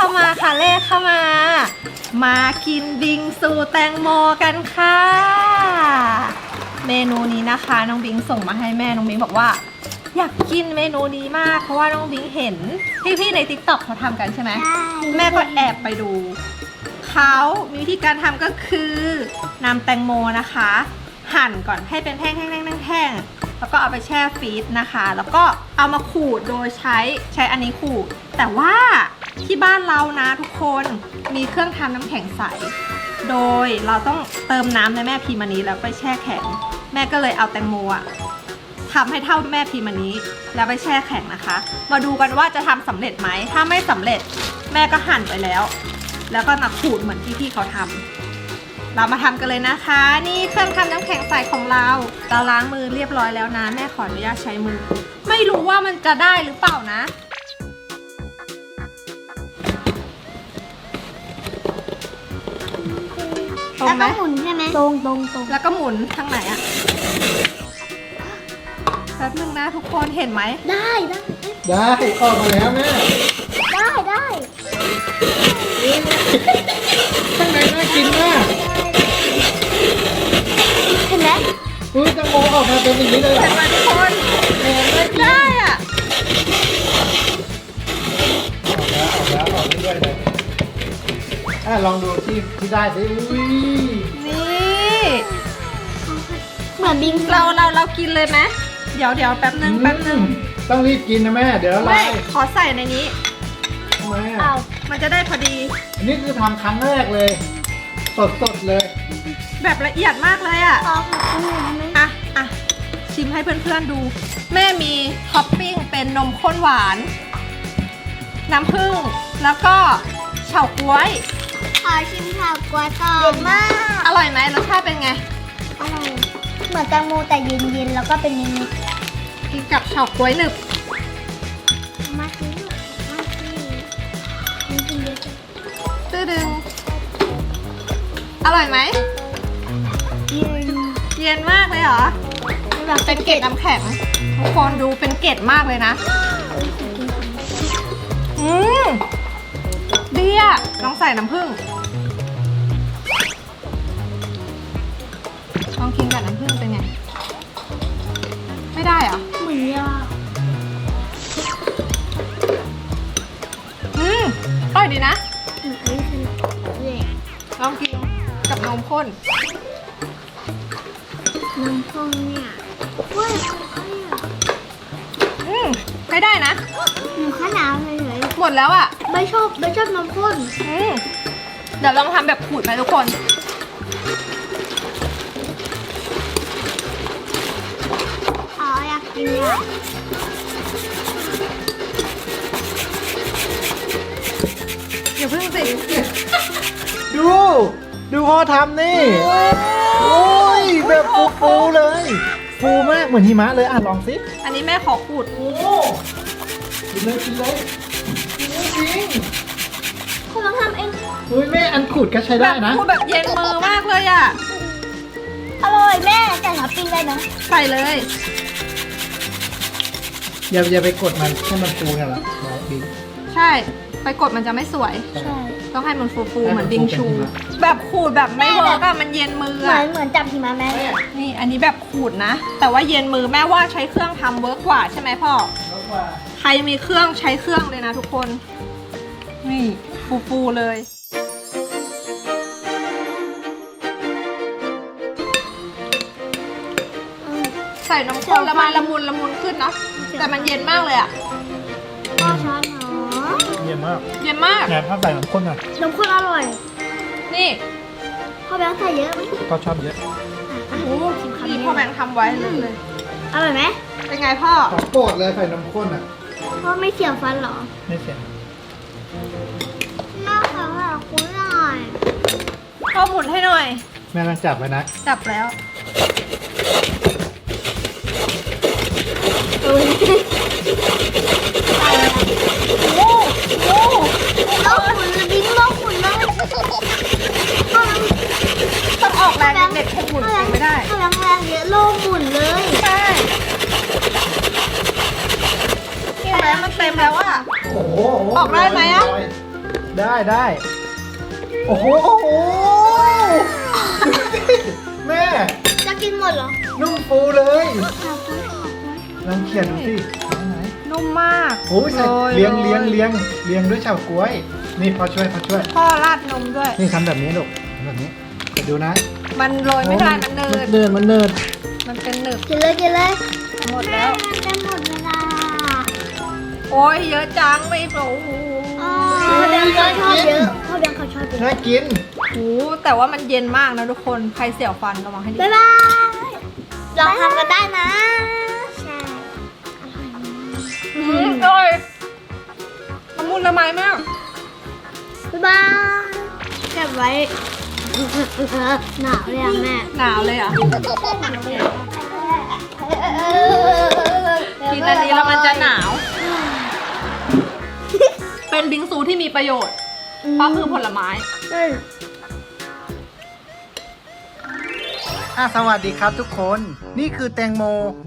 เข้ามาค่ะเลขเข้ามา มากินบิงซูแตงโมกันค่ะ เมนูนี้นะคะน้องบิงส่งมาให้แม่น้องบิงบอกว่า อยากกินเมนูนี้มาก เพราะว่าน้องบิงเห็นพี่ๆในติ๊กต็อกเขาทำกันใช่ไหมใช่แม่ก็แอบไปดูเขามีวิธีการทำก็คือนำแตงโมนะคะ หั่นก่อนให้เป็นแท่งๆๆๆแล้วก็เอาไปแช่ฟรีซนะคะ แล้วก็เอามาขูดโดยใช้ใช้อันนี้ขูด แต่ว่า ที่บ้านเรานะทุกคนมีเครื่องทำน้ำแข็งใส โดยเราต้องเติมน้ำในแม่พิมพ์อันนี้แล้วไปแช่แข็ง แม่ก็เลยเอาแตงโมอะทำให้เท่าแม่พิมพ์อันนี้ แล้วไปแช่แข็งนะคะ มาดูกันว่าจะทำสำเร็จไหม ถ้าไม่สำเร็จแม่ก็หั่นไปแล้ว แล้วก็มาขูดเหมือนที่พี่เขาทำเรามาทำกันเลยนะคะ นี่เครื่องทำน้ำแข็งใสของเรา เราล้างมือเรียบร้อยแล้วนะ แม่ขออนุญาตใช้มือ ไม่รู้ว่ามันจะได้หรือเปล่านะ รงแล้วไหมก็หมุนใช่ไหมตรงตรงตรงแล้วก็หมุนทางไหนอะแป๊บนึงนะทุกคนเห็นไหม ได้ได้ได้ออกมาแล้วแม่ได้ได้ข้างในน่ากินมากเห็นไหมอุ้ยแตังโมออกมาเป็นอย่างนี้เลยเหรเห็อนไหมทุกคนได้อะออกแล้วออกแล้วออกเรื่อยๆเลย อะลองดูที่ที่ได้สิอุ้ยนี่เหมือนบิงเราเราเรากินเลยไหมเดี๋ยวเดี๋ยวแป๊บนึงแป๊บนึงต้องรีบกินนะแม่ เดี๋ยวละไม่ลายขอใส่ในนี้ ทำไมเอาอะมันจะได้พอดี อันนี้คือทำครั้งแรกเลย สดสดๆเลย แบบละเอียดมากเลยอะขอขอบคุณหน่อยได้ไหมอะ อะ ชิมให้เพื่อนๆดู แม่มีท็อปปิ้งเป็นนมข้นหวาน น้ำผึ้งแล้วก็เฉาก๊วยข อชิมข้าวกล้วยก่อนเด็ดมากอร่อยไหมรสชาติเป็นไง อร่อยเหมือนแตงโมแต่เย็นๆแล้วก็เป็นนิดกินกับเฉาก๊วยหนึบๆมาสิลูกมาสินี่กินเยอะจังตื้อดึง อร่อยไหม เย็นเย็นมากเลยเหรอ แบบเป็นเกล็ดน้ำแข็งทุกคนดูเป็นเกล็ดมากเลยนะ อืมดีอะลองใส่น้ำผึ้ง นมข้นน้ำส้มเนี่ยเว้ยใครอะอืมไม่ได้นะ หนูข้าวหนาวเฉยหมดแล้วอะๆไม่ชอบไม่ชอบน้ำข้นอืมเดี๋ยวลองทำแบบขูดไหมทุกคน อ๋ออยากกินอะอย่าเพิ่งสิดู ดูพ่อทำนี่ โอ้ยแบบฟูฟูๆเลย ฟูมากเหมือนหิมะเลยอะลองสิอันนี้แม่ขอขูดโอ้กินเลยกินเลยกินเลยจริงคุณลองทำเองอุ้ยแม่อันขูดก็ใช้แบได้บนะขูดแบบเย็นมือมากเลยอะอร่อยแม่แต่หาปิ้งได้นะใส่เลยอย่าอย่าไปกดมันให้มันฟูกันละน้องบิ๊กใช่ ไปกดมันจะไม่สวยใช่ ต้องให้มันฟูๆให้เหมัมือนนบิงชูฟูเป็นหิมะแบบขูดแบบไม่เวิร์กอะมันเย็นมือเหมืออะนเหมือนจับหิมะแม่นี่อันนี้แบบขูดนะ แต่ว่าเย็นมือแม่ว่าใช้เครื่องทำเวิร์กกว่าใช่ไหมพ่อ แล้วว่าใครมีเครื่องใช้เครื่องเลยนะทุกคน นี่ฟูๆเลย ใส่นมข้นแล้วมันละมุนละมุนขึ้นเนาะแต่มันเย็นมากเลยอะพ่อช้อนหนอ เยี่ยมมากเย็นมากงานถ้าใส่น้ำข้นอะนมข้นอร่อยนี่พ่อแบงค์ใส่เยอะไหมก็ชอบเยอะโอ้โหนี่พ่อแบงค์ทำไว้เลยเลยอร่อยไหมเป็นไงพ่อของโปรดเลยใส่น้ำข้นอะพ่อไม่เสียวฟันเหรอไม่เสียน่าขอหาคุณหน่อยพ่อหมุนให้หน่อย แม่ต้องจับไว้นะจับแล้วโอ้ย โอ้โหโลกหมุนเลยบิ๊กโลกหมุนเลยพ่อแบงค์ต้องออกแรงเด็กๆคงหมุนเองไม่ได้พ่อแบงแรงเยอะโลกหมุนเลยใช่เห็นไหมมันเต็มแล้วอะโอ้โหออกได้ไหมอะได้ได้โอ้โหโอ้โหแม่ จะกินหมดเหรอ นุ่มฟูเลยออบคุณลองเขียนดูสิ นนุ่มมากๆโอ้ยใส่โรเลี้ยงเลี้ยงเลี้ยงเลี้ยงด้วยเฉาก๊วย นี่พอช่วยพอช่วย พ่อราดนมด้วย นี่ทำแบบนี้ลูกทำแบบนี้เดี๋ยวดูนะ มันโรยไม่ได้มันเนิดเนินมันเนินมันเป็นหนึบกินเลยกินเลยหมดแล้วจะหมดเวลาโอ้ยเยอะจังไม่โอ้โหอ๋อพ่อแบงค์เขาชอบเยอะพ่อแบงค์เขาชอบเยอะน่ากินโอ้โหแต่ว่ามันเย็นมากนะทุกคนใครเสียวฟันระวังให้ดีบ๊ายบายลองทำกันได้นะใช่ อืมอร่อยละมุนละไมมาก บ๊ายบายเก็บไว้ หนาวเลยอะแม่หนาวเลยอะ กินอันนี้แล้วมันจะหนาว เป็นบิงซูที่มีประโยชน์ เพราะคือผลไม้อืม อะสวัสดีครับทุกคน นี่คือแตงโม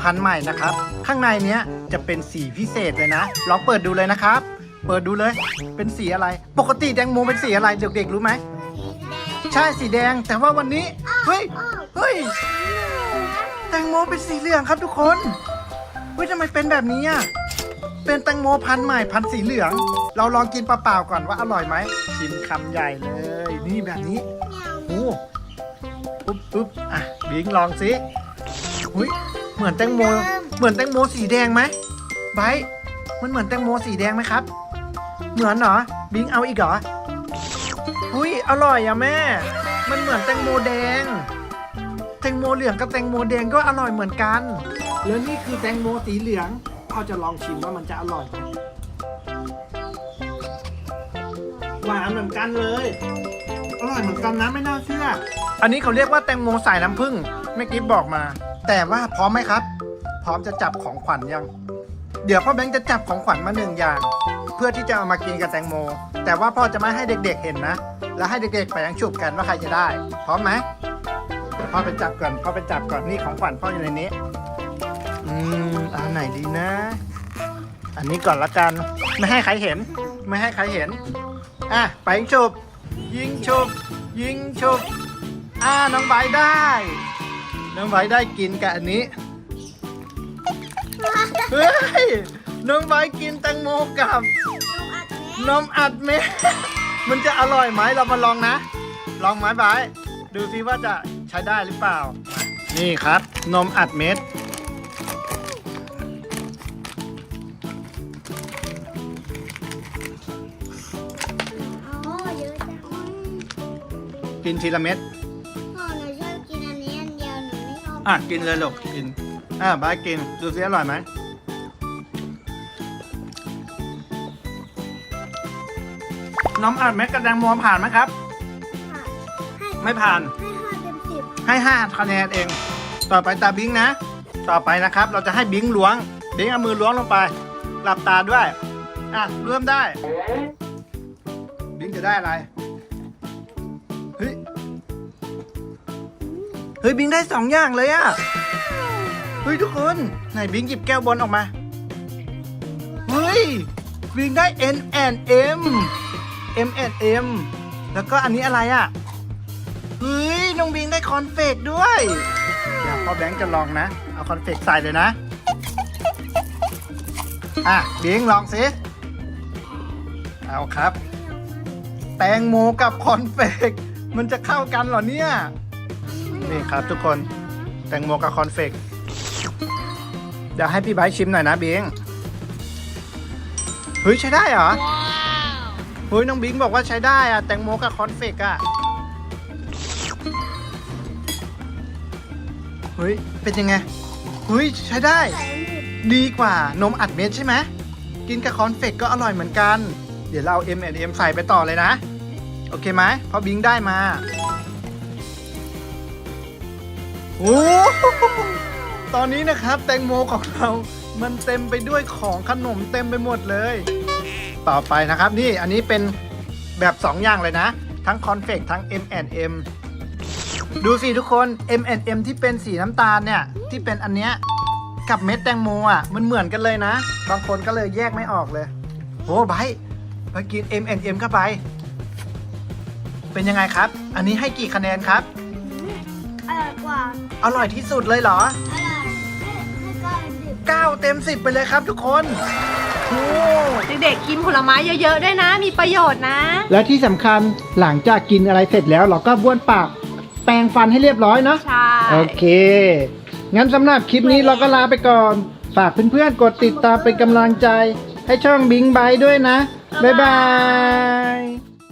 พันธุ์ใหม่นะครับ ข้างในเนี้ยจะเป็นสีพิเศษเลยนะ ลองเปิดดูเลยนะครับ เปิดดูเลย เป็นสีอะไร ปกติแตงโมเป็นสีอะไร เด็กๆรู้ไหม ใช่สีแดง แต่ว่าวันนี้ เฮ้ย เฮ้ย แตงโมเป็นสีเหลืองครับทุกคน เฮ้ยทำไมเป็นแบบนี้อะ เป็นแตงโมพันธุ์ใหม่พันธุ์สีเหลือง เราลองกินเปล่าๆก่อนว่าอร่อยไหม ชิมคำใหญ่เลย นี่แบบนี้โอ้ปุ๊บปุ๊บ อะบิงลองสิหุยเหมือนแตงโม เหมือนแตงโมสีแดงไหมไบร์ทมันเหมือนแตงโมสีแดงไหมครับ เหมือนเหรอ บิงเอาอีกเหรอหุยอร่อยอะแม่ มันเหมือนแตงโมแดง แตงโมเหลืองกับแตงโมแดงก็อร่อยเหมือนกัน แล้วนี่คือแตงโมสีเหลืองพ่อจะลองชิมว่ามันจะอร่อยไหมหวานเหมือนกันเลย อร่อยเหมือนกันนะไม่น่าเชื่อ อันนี้เขาเรียกว่าแตงโมสายน้ำผึ้งแม่กิฟบอกมา แต่ว่าพร้อมไหมครับ พร้อมจะจับของขวัญยัง เดี๋ยวพ่อแบงค์จะจับของขวัญมาหนึ่งอย่าง เพื่อที่จะเอามากินกับแตงโม แต่ว่าพ่อจะไม่ให้เด็กๆเห็นนะ แล้วให้เด็กๆไปยังฉุบกันว่าใครจะได้ พร้อมไหมเดี๋ยวพ่อไปจับก่อนพ่อไปจับก่อนนี่ของขวัญพ่ออยู่ในนี้ อืมอันไหนดีนะ อันนี้ก่อนละกัน ไม่ให้ใครเห็น ไม่ให้ใครเห็น อะไปยิงฉุบ ยิงฉุบยิงฉุบอ่า น้องไบได้ น้องไบได้กินกับอันนี้ เฮ้ย น้องไบกินแตงโมกับนมอัดเม็ด มันจะอร่อยไหมเรามาลองนะ ลองไหมไบดูซิว่าจะใช้ได้หรือเปล่า นี่ครับ นมอัดเม็ด กินทีละเม็ดพ่อหนูชอบกินอันนี้อันเดียวหนูไม่ชอบอะกินเลยลูกกินอะไบร์ทกินดูซิอร่อยไหมน้ำอัดเม็ดกับแตงโมผ่านไหมครับ ค่ะไม่ผ่าน ให้ห้าเต็มสิบให้ห้าคะแนนเอง ต่อไปตาบิงนะ ต่อไปนะครับ เราจะให้บิงล้วง บิงเอามือล้วงลงไป หลับตาด้วย อะเริ่มได้ บิงจะได้อะไร เฮ้ย เฮ้ยบิงได้สองอย่างเลยอะเฮ้ยทุกคน ไหนบิงหยิบแก้วบอลออกมา เฮ้ย บิงได้ N and M M and M แล้วก็อันนี้อะไรอะเฮ้ยน้องบิงได้คอนเฟกด้วย เดี๋ยวพ่อแบงค์จะลองนะ เอาคอนเฟกใส่เลยนะ อะบิงลองสิ เอาครับ แตงโมกับคอนเฟก มันจะเข้ากันเหรอเนี่ย นี่ครับทุกคนแตงโมกับคอนเฟกเดี๋ยวให้พี่ไบร์ทชิมหน่อยนะบิงเฮ้ยใช้ได้เหรอเฮ้ยน้องบิงบอกว่าใช้ได้อะแตงโมกับคอนเฟกอะเฮ้ยเป็นยังไงเฮ้ยใช้ได้ ดีกว่านมอัดเม็ดใช่ไหมกินกับคอนเฟกก็อร่อยเหมือนกัน เดี๋ยวเรา M M ใส่ไปต่อเลยนะ โอเคไหมเพราะบิงได้มาโอ้โหตอนนี้นะครับแตงโมของเรามันเต็มไปด้วยของขนมเต็มไปหมดเลย ต่อไปนะครับนี่อันนี้เป็นแบบ 2 อย่างเลยนะ ทั้งคอนเฟกทั้ง M&M ดูสิทุกคน M&M ที่เป็นสีน้ำตาลเนี่ย ที่เป็นอันเนี้ยกับเม็ดแตงโมอะมันเหมือนกันเลยนะ บางคนก็เลยแยกไม่ออกเลยโอ้ไบไปกิน M&M เข้าไป เป็นยังไงครับ อันนี้ให้กี่คะแนนครับ อร่อยกว่า อร่อยที่สุดเลยเหรอ อร่อยให้ให้ก้อนดิบ9 เต็ม 10 ไปเลยครับทุกคนโอ้เด็กๆกินผลไม้เยอะๆด้วยนะ มีประโยชน์นะ แล้วที่สำคัญหลังจากกินอะไรเสร็จแล้ว เราก็บ้วนปากแปรงฟันให้เรียบร้อยเนาะ ใช่ โอเค งั้นสำหรับคลิปนี้เราก็ลาไปก่อน ฝากเพื่อนๆ กดติดตามเป็นกำลังใจ ให้ช่องบิงไบด้วยนะ บ๊ายบาย